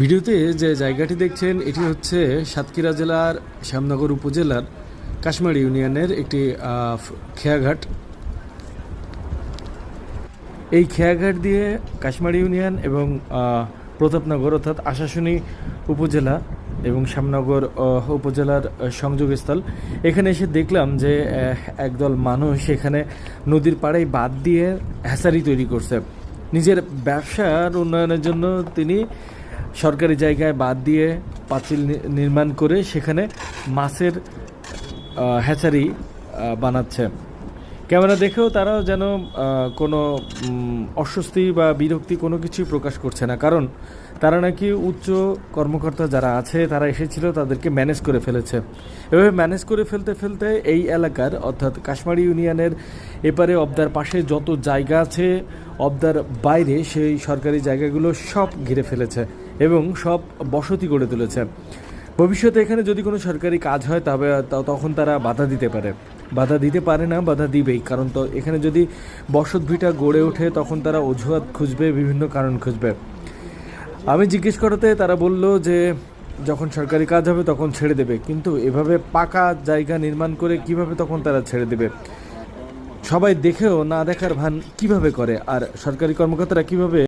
ভিডিওতে যে জায়গাটি দেখছেন, এটি হচ্ছে সাতক্ষীরা জেলার শ্যামনগর উপজেলার কাশ্মীর ইউনিয়নের একটি খেয়াঘাট। এই খেয়াঘাট দিয়ে কাশ্মীর ইউনিয়ন এবং প্রতাপনগর অর্থাৎ আশাশুনি উপজেলা এবং শ্যামনগর উপজেলার সংযোগস্থল। এখানে এসে দেখলাম যে একদল মানুষ এখানে নদীর পাড়েই বাদ দিয়ে হ্যাসারি তৈরি করছে। নিজের ব্যবসার উন্নয়নের জন্য তিনি সরকারি জায়গায় বাদ দিয়ে পাঁচিল নির্মাণ করে সেখানে মাছের হ্যাচারি বানাচ্ছে। ক্যামেরা দেখেও তারাও যেন কোনো অস্বস্তি বা বিরক্তি কোনো কিছুই প্রকাশ করছে না। কারণ তারা নাকি উচ্চ কর্মকর্তা যারা আছে, তারা এসেছিল তাদেরকে ম্যানেজ করে ফেলেছে। এভাবে ম্যানেজ করে ফেলতে ফেলতে এই এলাকার, অর্থাৎ কাশ্মীরি ইউনিয়নের এপারে অবদার পাশে যত জায়গা আছে, অবদার বাইরে সেই সরকারি জায়গাগুলো সব ঘিরে ফেলেছে এবং সব বসতি গড়ে তুলেছে। ভবিষ্যতে এখানে যদি কোনো সরকারি কাজ হয়, তবে তখন তারা বাধা দিতে পারে। বাধা দিতে পারে না, বাধা দিবেই। কারণ তো এখানে যদি বসত ভিটা গড়ে ওঠে, তখন তারা অজুহাত খুঁজবে, বিভিন্ন কারণ খুঁজবে। আমি জিজ্ঞেস করাতে তারা বলল যে, যখন সরকারি কাজ হবে তখন ছেড়ে দেবে। কিন্তু এভাবে পাকা জায়গা নির্মাণ করে কীভাবে তখন তারা ছেড়ে দেবে? সবাই দেখেও না দেখার ভান কীভাবে করে? আর সরকারি কর্মকর্তারা কীভাবে